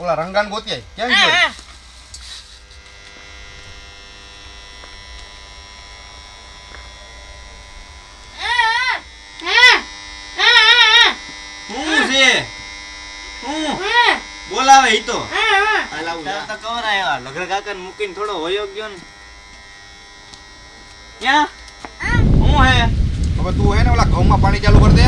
ઓલા રંગાન ગોતિયા ક્યાં ગયો હા. હા, હા. હા, હા, શું છે? શું? હા. બોલાવે ઈ તો. હા, હા. આ લાવું તારે તો કવર આવ્યા લગર કાકા મૂકીને થોડો વયો ગયો ને. ક્યાં? હું. હે હવે તું હે ને ઓલા ઘઉંમાં પાણી ચાલુ કરી દે.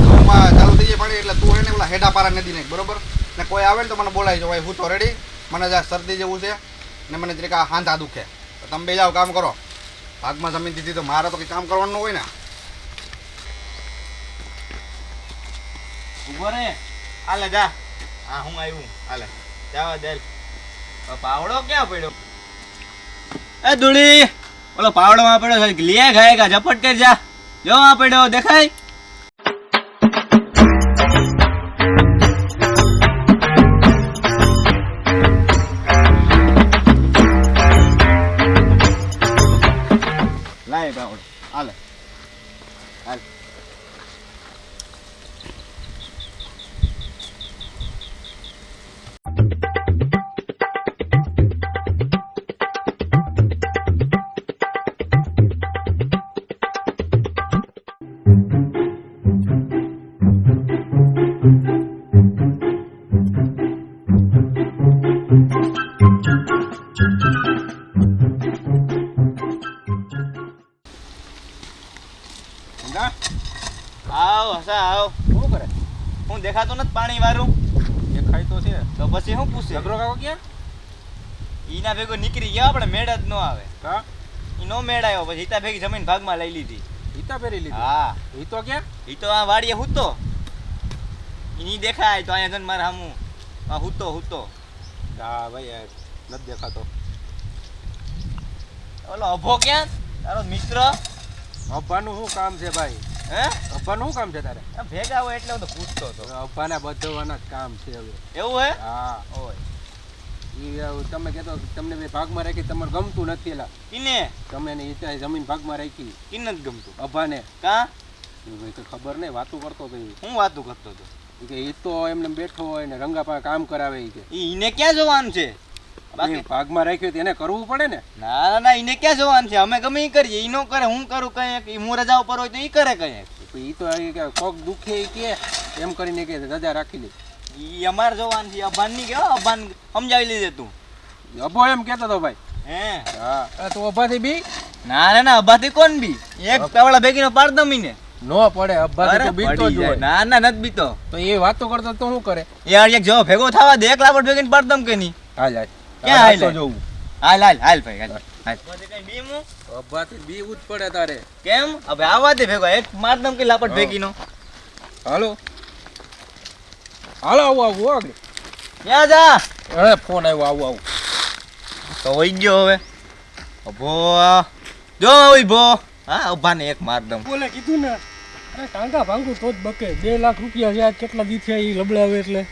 ઘઉંમાં ચાલુ થઈ જાય પાણી એટલે તું હે ને ઓલા હેડા પારા નદી નાખ બરોબર? ને કોઈ આવે ને તો મને બોલાવી જો, ભાઈ, હું તો રેડી મને જા, શરદી જેવું છે. ને મને જરીક આ હાંધા દુખે. તો તમે બે જાઓ, કામ કરો. ભાગમાં જમીન દીધી તો મારે તો કંઈ કામ કરવાનું હોય ને. ઊભો રે. હાલે, જા. હા, હું આવ્યું. હાલે. જાવા દે પાવડો ક્યાં પડ્યો? એ ધૂળી, ઓલો પાવડો માં પડ્યો લે ખાય કા ઝપટ કરી, જા. જો આ પડ્યો દેખાય? આવ હસા આવ. શું કરે? હું દેખાતો નથી પાણી વાળું. દેખાય તો છે. તો પછી શું પૂછે? ઝઘડો કાકો ક્યાં? ઈના ભેગો નીકળી ગયા આપણે મેળ જ ન આવે. હા? ઈ નો મેળ આવ્યો પછી હિતા ભેગી જમીન ભાગમાં લઈ લીધી. હિતા ફેરી લીધી? હા. ઈ તો ક્યાં? ઈ તો આ વાડીએ હૂતો. ઈ દેખાય તો અહીંયા જન મારે હામું. આ હૂતો હૂતો. હા ભાઈ નથી દેખાતો. ઓલો અભો ક્યાં? તારો મિત્ર? અભાનું શું કામ છે ભાઈ? હે? અબ્બાનું શું કામ છે તારે? ભેગા હોય એટલે હું તો પૂછતો હતો. અબ્બાના બધવાના જ કામ છે હવે. એવું હે? હા. ઈ તમે કહેતો તમને બે ભાગમાં રાખી તમારે ગમતું નથી એલા. કિને તમે ને એ જમીન ભાગમાં રાખી. કિન નથી ગમતું. અભાને. કા? ભાઈ ખબર નહીં વાતું કરતો તો હું વાતું કરતો હતો? કે ઈ તો એમને બેઠો હોય ને રંગા પાસે કામ કરાવે કે. ઈ ક્યાં જવાનું છે? બાકી ભાગમાં રાખ્યો તો કરવું પડે ને? ના ના ના ક્યાં જોવાનું છે? અમે ગમે ઈ કરીએ. ઈ નો કરે હું કરું કઈ હું રજા ઉપર હોય તો ઈ કરે કઈ ઈ તો કોક દુખે કે એમ કરીને કે રજા રાખી લે. ઈ અમાર જોવાનું છે. અભાનની કેવા અભાન સમજાવી લીધે તું. અબો એમ કહેતો તો ભાઈ. હે? હા. તો અભાથી બી? ના ના ના અભાથી કોણ બી? એક પેવડા ભેગીનો પાડ દમી ને નો પડે અબ્બાથી તો બીતો જ હોય. ના ના નથી બીતો. તો એ વાતો કરતો તો શું કરે? યાર એક જો ભેગો થવા દે એક લાપટ ભેગીને પાડ દમ કે નહીં? હા હાલ. ક્યાં હાલ? તો હાલ? હાલ હાલ ભાઈ હાલ હાલ. કઈ બીમું અબ્બાથી બીવું જ પડે તારે. કેમ? હવે આવા દે ભેગો એક માર દમ કે લાપટ હા. ભેગીનો. હાલો. હાલો આવું આવું આગળ. ક્યાં જા? અરે ફોન આવ્યો આવું આવું. તો વઈ ગયો હવે. અભો. જો ભો હા ઉભાને એક માર બોલે કીધું ને અરે ટાંકા ભાંગું તો જ બકે. બે લાખ રૂપિયા છે કેટલા દી થયા એ લબડાવે એટલે.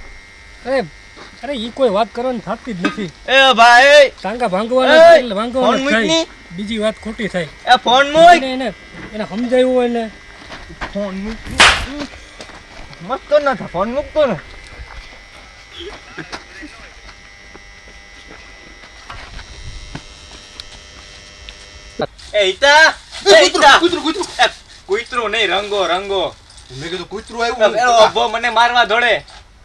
અરે ઈ કોઈ વાત કરવાની થતી જ નથી. એ ભાઈ! ટાંકા ભાંગવાનો એટલે ભાંગવાનો ફોન થાય. બીજી વાત ખોટી થાય. એ ફોન મૂક. એને એને એને સમજાયું હોય ને. ફોન મૂક મસ્ત ન થા ફોન મૂકતો ને. એ ઈતા એ ઈતા. કૂતરું કૂતરું. કૂતરું નહીં રંગો રંગો. મેં કીધું કૂતરું આવ્યું મને મારવા દોડે.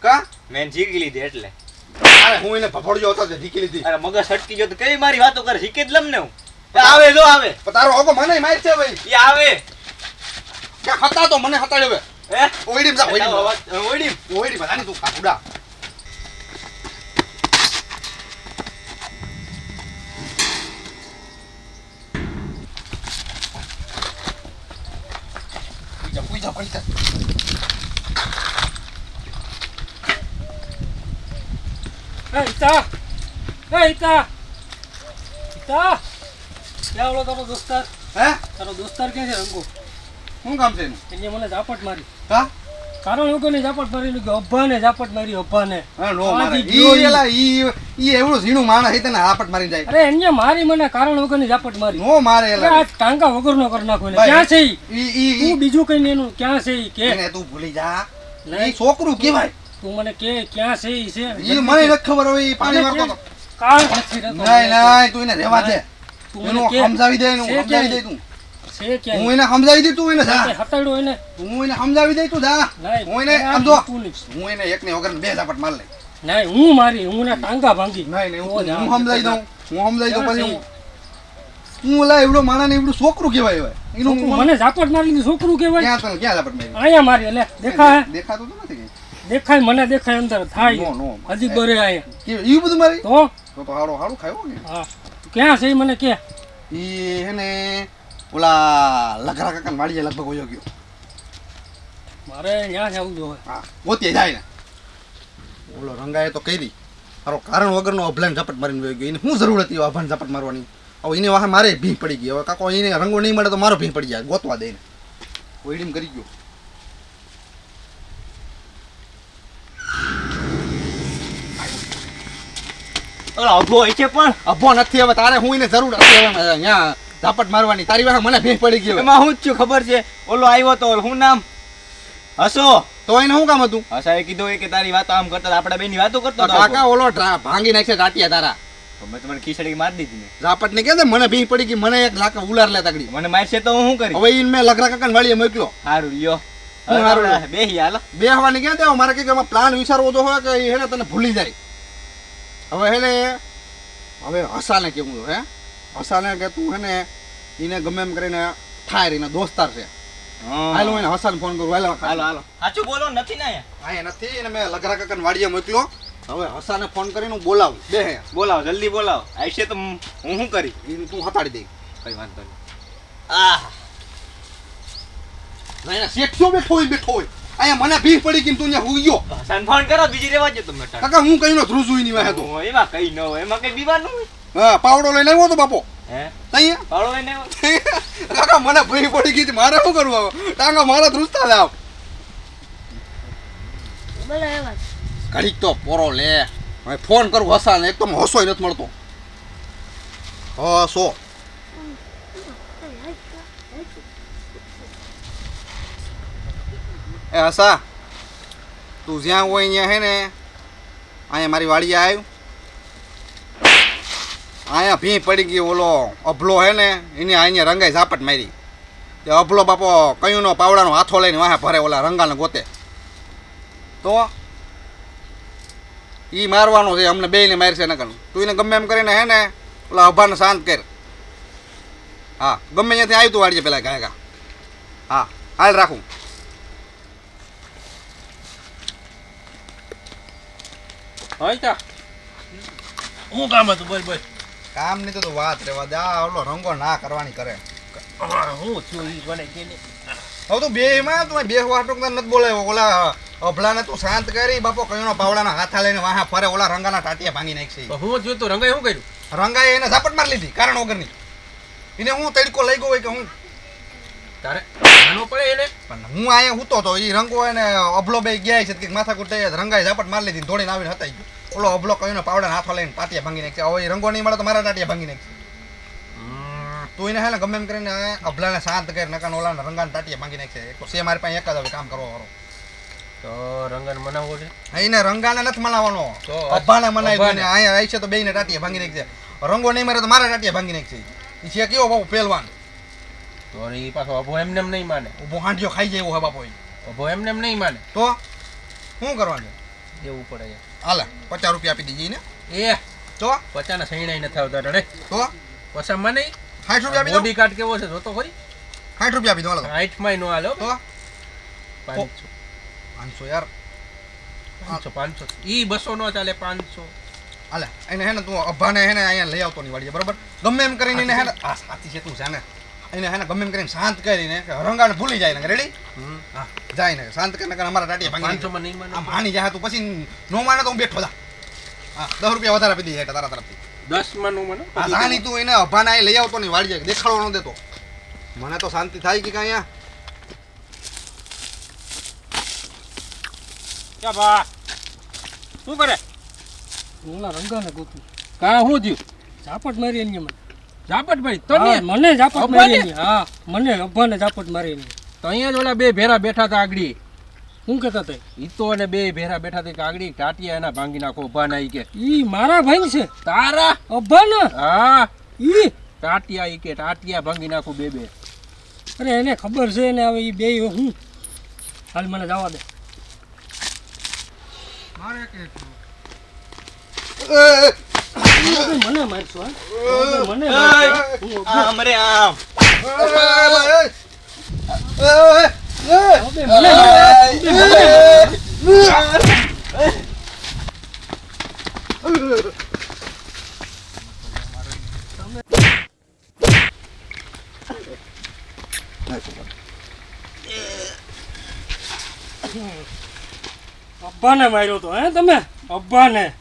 કા? મેં જીકી લીધી એટલે. અરે હું એને ફફડજો હતો તે જીકી લીધી. અરે મગજ હટકી ગયો તો કઈ મારી વાતો કરે? શીખી જ લમ ને હું. આવે જો આવે. તારો ઓગો મને માર છે ભાઈ. એ આવે. કે હતા તો મને હતાડે હવે. હે? ઓઈડી જા ઓઈડી ઓઈડી ઓઈડી બધાની તું કાકુડા પૂજા પૂજા પૈસા. એ ઈતા એ ઈતા ઈતા ક્યાં ઓલો તારો દોસ્તાર? હે? તારો દોસ્તાર ક્યાં છે રંગો? શું કામ છે એનું? મને ઝાપટ મારી. કા કારણ વગરની ઝાપટ મારી કે અબ્બાને ઝાપટ મારી અબ્બાને હા નો મારે. ઈ ઈ. એલા ઈ ઈ એવડું ઝીણું માણસ હે તને ઝાપટ મારી જાય. અરે એને મારી મને કારણ વગરની ઝાપટ મારી. નો મારે એલા. આ ટાંકા વગરનો કર નાખો. ક્યાં છે ઈ? તું બીજું કઈ એનું ક્યાં છે ઈ કે? તું ભૂલી જા. નહીં. છોકરું કહેવાય. તું મને કે ક્યાં છે ઈ છે? ઈ મને નથી ખબર હવે ઈ પાણી મારતો તો. કાળ નથી રહેતો. નહીં નહીં તું એને રહેવા દે. તું એને સમજાવી દે એને સમજાવી દે તું. હું એને સમજાવી દે તું એને જા. હટાડો એને. હું એને સમજાવી દે તું જા. હું એને આ આમ જો તું નહીં. હું એને એકને વગર બે ઝાપટ માર લે નહીં હું મારી હું ના ટાંગા ભાંગી. નહીં નહીં હું સમજાવી દઉં. હું સમજાવી દઉં પછી હું હું ઓલા એવડો ને એવડું છોકરું કહેવાય હવે. એનું મને ઝાપટ મારી છોકરું કહેવાય? ક્યાં ક્યાં ઝાપટ મારી? અહીંયા મારી એટલે દેખા દેખાતું તો નથી કઈ. દેખાય મને દેખાય અંદર થાય. નો, નો. હજી બરે આય. કે ઈ બધું મારી? તો? તો તો હાડો હાડો ખાયો ને હા. ક્યાં છે મને કે? ઈ હે ને ઓલા લખરા કાકા વાડીએ લગભગ ઓયો ગયો. મારે ત્યાં જવું જોઈએ હા ગોતીએ જાય ને. ઓલો રંગાએ તો કરી. મારો કારણ વગરનો અભલાન ઝપટ મારીને વયો ગયો. એને શું જરૂર હતી અભાન ઝપટ મારવાની? હવે એને વાહે મારે ભીં પડી ગઈ. હવે કાકો એને રંગો નહીં મળે તો મારો ભીં પડી જાય. ગોતવા દે ને ઓઈડીમ કરી ગયો. અભો હોય છે પણ. અભો નથી હવે તારે હું એને જરૂર હતી હવે અહીંયા ઝાપટ મારવાની. તારી વાહ મને ભીં પડી ગયો એમાં હું જ છું ખબર છે? ઓલો આવ્યો તો શું નામ? હસો. તો એને શું કામ હતું? હસાએ કીધું કે તારી વાતો આમ કરતા આપણે બેની વાતો કરતો કાકા ઓલો ભાંગી નાખશે ટાટિયા તારા. મેં તમને ખીચડી મારી દીધી ઝાપટ ને કે મને ભીં પડી ગઈ મને એક લાખ ઉલાર લે તગડી. મને મારશે તો હું શું કરી હવે મેં લખરા કાકા વાળીએ સારું લ્યો. હું લ્યો? બેહી હાલો. બે હવાની ક્યાં દેવા મારે કે પ્લાન વિચારવો તો હોય કે તને ભૂલી જાય. હવે હેને હવે હસાને કેવું હે? હસાને કે તું હેને એને ગમે એમ કરીને થાય એના દોસ્તાર છે. હાલો એને હસાને ફોન કરું. હાલો હાલો. હાલો સાચું બોલો નથી ને હા નથી એને મેં લગરા કાકાને વાડીએ મોકલ્યો. હવે હસાને ફોન કરીને હું બોલાવું. બે હે. બોલાવ જલ્દી બોલાવ. આવશે તો હું હું શું કરી? એને તું હતાડી દે. કઈ વાંધો નહીં. આહ. શેઠ શું બેઠો હોય બેઠો હોય. અહીંયા મને ભીખ પડી ગઈ ને તું અહીંયા હુઈ ગયો. ફોન કરો બીજી રેવા જો તમે. કાકા હું કઈનો ધ્રુજુઈ ની વાહે તો એમાં કઈ ન હોય એમાં કઈ બીવાનું હોય? હા પાવડો લઈને આવ્યો તો બાપો. હે? અહીંયા? પાવડો લઈને આવ્યો? કાકા મને ભીખ પડી ગઈ મારે શું કરવું હવે? ટાંગા મારા ધ્રુજતા લાવ ઘડીક તો પોરો લે. હવે ફોન કરું હસા ને એકદમ તો હસોય નથી મળતો. હસો. એ હસા તું જ્યાં હોય અહીંયા હે ને, અહીંયા મારી વાડીએ આવ્યું અહીંયા ભી પડી ગઈ ઓલો અભલો હે ને, એને અહીંયા રંગાઈ ઝાપટ મારી. તે અભલો બાપો કયુંનો પાવડાનો હાથો લઈને વાહે ભરે ઓલા રંગાને ગોતે. તો એ મારવાનો છે, અમને બેયને મારશે નકલ તું એને ગમે એમ કરીને હે ને, ઓલા અભાને શાંત કર. હા, ગમે ત્યાંથી આવ્યું તું વાડીએ પેલા ગાયકા હા, હાલ રાખું. હોય તા શું કામ હતું? બોલ બોલ. કામની તો વાત રેવા દે. આ ઓલો રંગો ના કરવાની કરે. હું થયું ઈ મને કે ને હવે તું બે માં તું બે વાટો નથી બોલાવ્યો ઓલા અભલાને તું શાંત કરી બાપો કયોનો પાવડાના હાથા લઈને વાહા ફરે ઓલા રંગાના ટાટિયા ભાંગી નાખશે. તો હું થયું તો રંગાઈ શું કર્યું? રંગાએ એને ઝાપટ મારી લીધી કારણ વગરની. એને હું તડકો લઈ ગયો હોય કે હું તારે નાનો પડે એને? પણ હું અહીંયા હૂતો તો એ રંગો એને અભલો બે ગયા છે કે માથા કુટે રંગાએ ઝાપટ મારી લીધી ને દોડીને આવીને હતાઈ ઓલો અભલો કયોનો પાવડાના હાથો લઈને ટાટિયા ભાંગી નાખશે. હવે રંગો નહીં મળે તો મારા ટાટિયા ભાંગી નાખશે. તું એને હે ને ગમે એમ કરીને અભલાને શાંત કરી નકાન ઓલાને રંગાને ટાટિયા ભાંગી નાખશે. એક મારી પાસે એક જ હવે કામ કરવો વાળો તો રંગન મનાવવો છે? એને રંગાને નથી મનાવવાનો. તો મનાવી. અહીંયા આવી છે તો બેયને ટાટિયા ભાંગી નાખશે રંગો નહીં મારે તો મારા ટાટિયા ભાંગી નાખશે એ છે કેવો બાપુ પહેલવાન. તો એ પાછો અભો એમને એમ નહીં માને. ઊભો હાંડિયો ખાઈ જાય એવો હોય બાપો. અભો એમને એમ નહીં માને. તો શું કરવાનું? દેવું પડે. હાલે પચાસ રૂપિયા આપી દીધી ને એ તો? પચાના સૈણાઈ નથી આવતા રડે તો? પસા મને સાઠ રૂપિયા આપી બોડી કાર્ડ કેવો છે જોતો ખરી? સાઠ રૂપિયા આપી દો હાલો. આઠમાં નો હાલો તો? પાંચસો. પાંચસો યાર. પાંચસો પાંચસો. ઈ બસો નો ચાલે પાંચસો. હાલે એને હે ને તું અભાને હે ને અહીંયા લઈ આવતો નહીં વાડીએ બરોબર? ગમે એમ કરીને એને હે ને આ સાચી છે તું છે ને એને ગમે એમ કરીને શાંત કરીને કે હરંગાને ભૂલી જાય ને રેડી હા જાય ને. શાંત કરીને કે અમારા ટાટિયા ભાંગી નહીં માને માની જાય તું પછી નો માને તો હું બેઠો થા હા દસ રૂપિયા વધારે આપી દઈએ તારા તરફથી. દસમાં નો માનો? હા સાની તું એને અભાના એ લઈ આવતો નહીં વાળી જાય દેખાડો ન દેતો. મને તો શાંતિ થાય કે કાંઈ અહીંયા ક્યાં બા શું કરે? હું ના રંગાને ગોતું. કા શું થયું? ઝાપટ મારી એની મને ઝાપટ ભાઈ તો હા, મને ઝાપટ મારી હા મને અબ્બાને ઝાપટ મારી એની તો અહીંયા જ ઓલા બે ભેરા બેઠા હતા આગળી. શું કહેતા હતા ઈ તો અને બે ભેરા બેઠા થી કાગડી ટાટિયા એના ભાંગી નાખો ઊભા ના કે. ઈ મારા ભાઈ છે? તારા? અબ્બા ને હા. ઈ? ટાટિયા ઈ કે ટાટિયા ભાંગી નાખું બે બે. અરે એને ખબર છે ને હવે ઈ બે હું હાલ મને જવા દે. તમે મને અબ્બાને માર્યો તો હે તમે? અબ્બાને.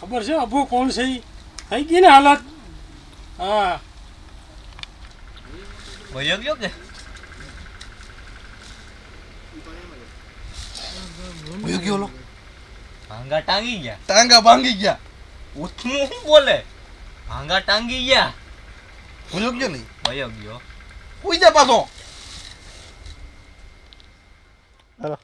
ખબર છે? અબ્બો કોણ છે થઈ ગઈ ને હાલત હા ભયો ગયો કે ભયો ગયો લો ભાંગા ટાંગી ગયા ટાંગા ભાંગી ગયા ઉથમું શું બોલે ભાંગા ટાંગી ગયા ભૂલ્યો ગયો નહીં ભયો ગયો ઉઈ જા પાછો હાલો